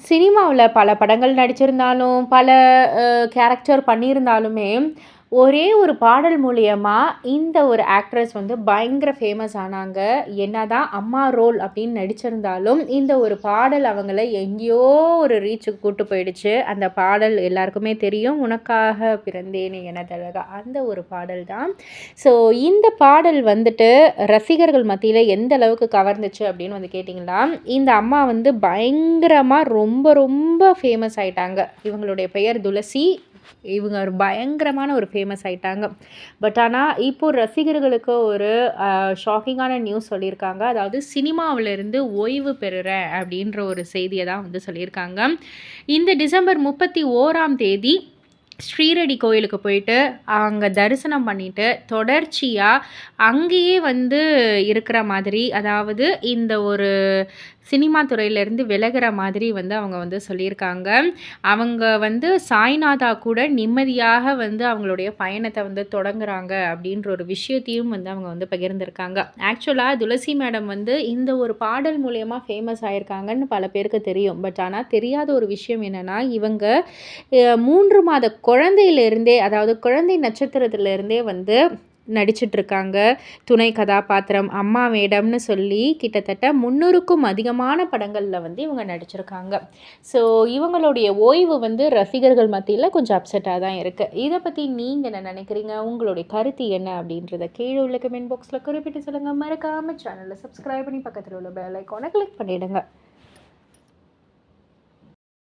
சினிமாவில் பல படங்கள் நடிச்சிருந்தாலும் பல கேரக்டர் பண்ணியிருந்தாலுமே ஒரே ஒரு பாடல் மூலியமாக இந்த ஒரு ஆக்ட்ரஸ் வந்து பயங்கர ஃபேமஸ் ஆனாங்க. என்னதான் அம்மா ரோல் அப்படின்னு நடிச்சிருந்தாலும் இந்த ஒரு பாடல் அவங்கள எங்கேயோ ஒரு ரீச்சுக்கு கூட்டு போயிடுச்சு. அந்த பாடல் எல்லாருக்குமே தெரியும். உனக்காக பிறந்தேனே எனதழகா அந்த ஒரு பாடல் தான். ஸோ இந்த பாடல் வந்துட்டு ரசிகர்கள் மத்தியில் எந்த அளவுக்கு கவர்ந்துச்சு அப்படின்னு வந்து கேட்டிங்கன்னா இந்த அம்மா வந்து பயங்கரமாக ரொம்ப ரொம்ப ஃபேமஸ் ஆயிட்டாங்க. இவங்களுடைய பெயர் துளசி. இவங்க ஒரு பயங்கரமான ஒரு ஃபேமஸ் ஆயிட்டாங்க. பட் ஆனால் இப்போ ரசிகர்களுக்கு ஒரு ஷாக்கிங்கான நியூஸ் சொல்லியிருக்காங்க. அதாவது சினிமாவிலிருந்து ஓய்வு பெறுறேன் அப்படின்ற ஒரு செய்தியை தான் வந்து சொல்லியிருக்காங்க. இந்த டிசம்பர் முப்பத்தி ஓராம் தேதி ஸ்ரீரடி கோயிலுக்கு போயிட்டு அங்கே தரிசனம் பண்ணிட்டு தொடர்ச்சியாக அங்கேயே வந்து இருக்கிற மாதிரி அதாவது இந்த ஒரு சினிமா துறையிலேருந்து விலகிற மாதிரி வந்து அவங்க வந்து சொல்லியிருக்காங்க. அவங்க வந்து சாய்நாதா கூட நிம்மதியாக வந்து அவங்களுடைய பயணத்தை வந்து தொடங்குறாங்க அப்படின்ற ஒரு விஷயத்தையும் வந்து அவங்க வந்து பகிர்ந்திருக்காங்க. ஆக்சுவலாக துளசி மேடம் வந்து இந்த ஒரு பாடல் மூலயமா ஃபேமஸ் ஆகியிருக்காங்கன்னு பல பேருக்கு தெரியும். பட் ஆனால் தெரியாத ஒரு விஷயம் என்னென்னா இவங்க மூன்று மாத குழந்தையிலேருந்தே அதாவது குழந்தை நட்சத்திரத்துலேருந்தே வந்து நடிச்சிட்ருக்காங்க. துணை கதாபாத்திரம் அம்மா மேடம்னு சொல்லி கிட்டத்தட்ட முந்நூறுக்கும் அதிகமான படங்களில் வந்து இவங்க நடிச்சிருக்காங்க. ஸோ இவங்களுடைய ஓய்வு வந்து ரசிகர்கள் மத்தியில் கொஞ்சம் அப்செட்டாக தான் இருக்குது இதை பற்றி நீங்கள் என்ன நினைக்கிறீங்க? உங்களுடைய கருத்து என்ன அப்படின்றத கீழே உள்ள கமெண்ட் பாக்ஸில் குறிப்பிட்டு சொல்லுங்கள் மறக்காமல் சேனலை சப்ஸ்கிரைப் பண்ணி பக்கத்தில் உள்ள பெல் ஐக்கானை கிளிக் பண்ணிவிடுங்க